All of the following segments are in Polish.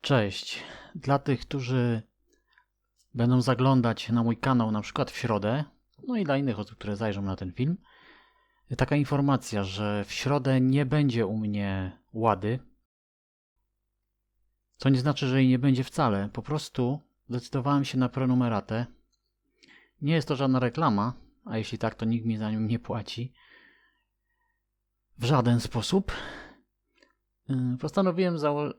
Cześć. Dla tych, którzy będą zaglądać na mój kanał na przykład w środę, no i dla innych osób, które zajrzą na ten film, taka informacja, że w środę nie będzie u mnie łady. Co nie znaczy, że jej nie będzie wcale. Po prostu zdecydowałem się na prenumeratę. Nie jest to żadna reklama, a jeśli tak, to nikt mi za nią nie płaci. W żaden sposób. Yy, Postanowiłem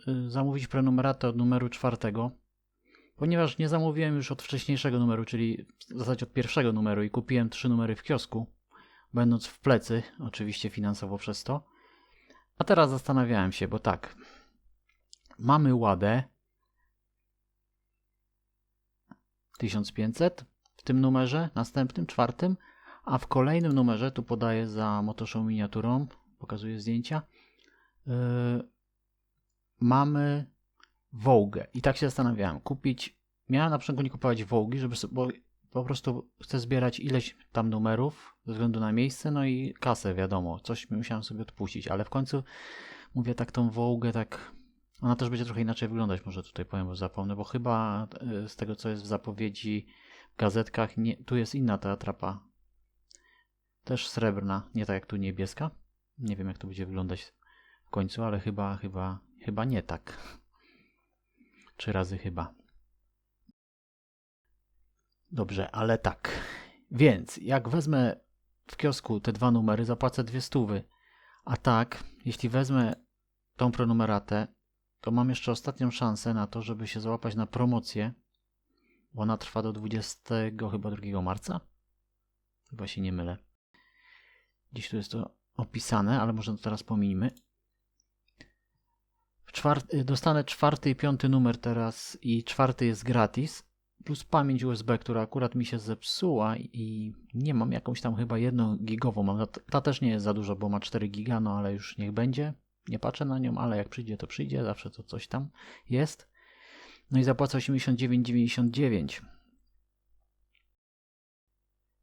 yy, zamówić prenumeratę od numeru czwartego, ponieważ nie zamówiłem już od wcześniejszego numeru, czyli w zasadzie od pierwszego numeru i kupiłem trzy numery w kiosku, będąc w plecy, oczywiście finansowo przez to. A teraz zastanawiałem się, bo tak, mamy ładę 1500 w tym numerze, następnym, czwartym, a w kolejnym numerze, tu podaję za Motoshow miniaturą, pokazuję zdjęcia, yy, mamy Vogue. I tak się zastanawiałem, kupić, miałem na początku nie kupować Vogue, żeby bo po prostu chcę zbierać ileś tam numerów ze względu na miejsce, no i kasę, wiadomo, coś musiałem sobie odpuścić, ale w końcu mówię tak tą Vogue, tak ona też będzie trochę inaczej wyglądać, może tutaj powiem, bo zapomnę, bo chyba yy, z tego, co jest w zapowiedzi w gazetkach, nie, tu jest inna ta atrapa. Też srebrna, nie tak jak tu niebieska. Nie wiem, jak to będzie wyglądać końcu, ale chyba, chyba, chyba nie tak. Trzy razy chyba. Dobrze, ale tak. Więc jak wezmę w kiosku te dwa numery, zapłacę dwie stówy. A tak, jeśli wezmę tą prenumeratę, to mam jeszcze ostatnią szansę na to, żeby się załapać na promocję, bo ona trwa do 20 chyba 2 marca. Chyba się nie mylę. Gdzieś tu jest to opisane, ale może to teraz pominimy. W czwart- dostanę czwarty i piąty numer teraz i czwarty jest gratis, plus pamięć USB, która akurat mi się zepsuła i nie mam jakąś tam chyba jedną gigową. Ta też nie jest za dużo, bo ma 4 giga, no ale już niech będzie. Nie patrzę na nią, ale jak przyjdzie, to przyjdzie, zawsze to coś tam jest. No i zapłacę 89,99.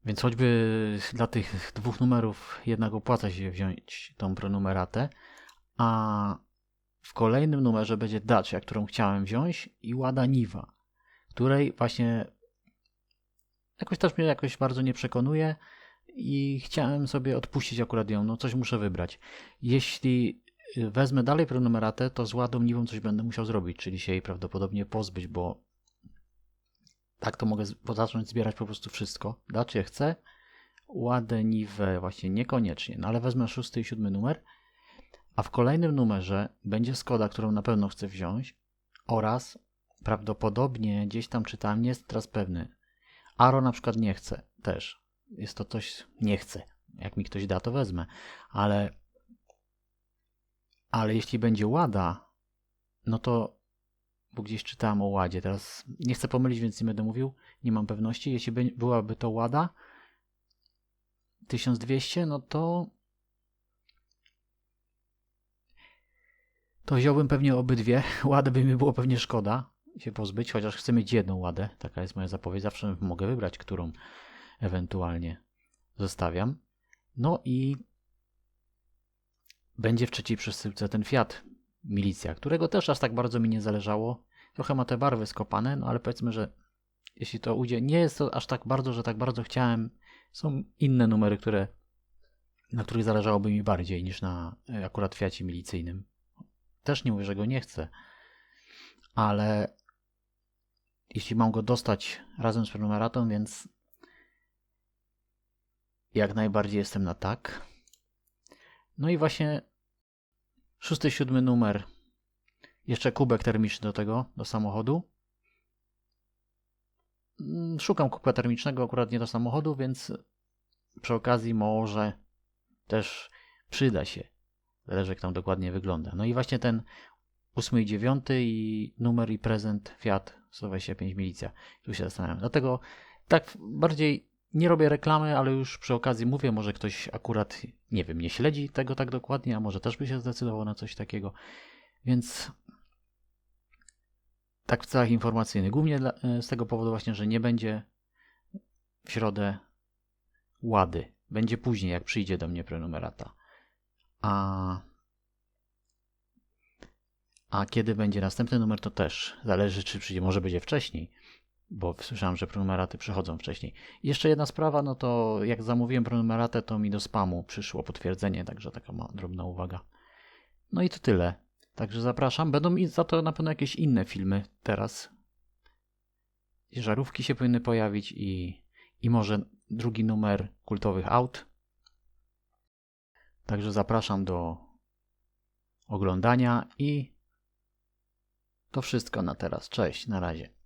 Więc choćby dla tych dwóch numerów jednak opłaca się wziąć tą prenumeratę, a w kolejnym numerze będzie Dacia, którą chciałem wziąć i Łada Niwa, której właśnie jakoś też mnie jakoś bardzo nie przekonuje i chciałem sobie odpuścić akurat ją, no coś muszę wybrać. Jeśli wezmę dalej prenumeratę, to z Ładą Niwą coś będę musiał zrobić, czyli się jej prawdopodobnie pozbyć, bo tak to mogę zacząć zbierać po prostu wszystko. Dacie chcę, Ładę Niwę właśnie niekoniecznie, no ale wezmę szósty i siódmy numer, a w kolejnym numerze będzie Skoda, którą na pewno chcę wziąć oraz prawdopodobnie gdzieś tam czytałem, nie jest teraz pewny. Aro na przykład nie chcę też. Jest to coś, nie chcę. Jak mi ktoś da, to wezmę. Ale, ale jeśli będzie Łada, no to, bo gdzieś czytałem o Ładzie, teraz nie chcę pomylić, więc nie będę mówił, nie mam pewności. Jeśli by, byłaby to Łada 1200, no to to wziąłbym pewnie obydwie. Ładę by mi było pewnie szkoda się pozbyć, chociaż chcę mieć jedną ładę. Taka jest moja zapowiedź. Zawsze mogę wybrać, którą ewentualnie zostawiam. No i będzie w trzeciej przesyłce ten Fiat Milicja, którego też aż tak bardzo mi nie zależało. Trochę ma te barwy skopane, no ale powiedzmy, że jeśli to ujdzie, nie jest to aż tak bardzo, że tak bardzo chciałem. Są inne numery, które, na których zależałoby mi bardziej niż na akurat Fiacie milicyjnym. Też nie mówię, że go nie chcę, ale jeśli mam go dostać razem z prenumeratą, więc jak najbardziej jestem na tak. No i właśnie szósty, siódmy numer. Jeszcze kubek termiczny do tego, do samochodu. Szukam kubka termicznego akurat nie do samochodu, więc przy okazji może też przyda się. Jak tam dokładnie wygląda. No i właśnie ten 8 i 9 i numer i prezent Fiat 125 Milicja. Tu się zastanawiam. Dlatego tak bardziej nie robię reklamy, ale już przy okazji mówię, może ktoś akurat, nie wiem, nie śledzi tego tak dokładnie, a może też by się zdecydował na coś takiego. Więc tak w celach informacyjnych. Głównie dla, z tego powodu właśnie, że nie będzie w środę łady. Będzie później, jak przyjdzie do mnie prenumerata. A A kiedy będzie następny numer, to też zależy, czy przyjdzie, może będzie wcześniej, bo słyszałem, że prenumeraty przychodzą wcześniej. Jeszcze jedna sprawa, no to jak zamówiłem prenumeratę, to mi do spamu przyszło potwierdzenie, także taka ma drobna uwaga. No i to tyle. Także zapraszam. Będą i za to na pewno jakieś inne filmy teraz. Żarówki się powinny pojawić i, i może drugi numer kultowych aut. Także zapraszam do oglądania i to wszystko na teraz. Cześć, na razie.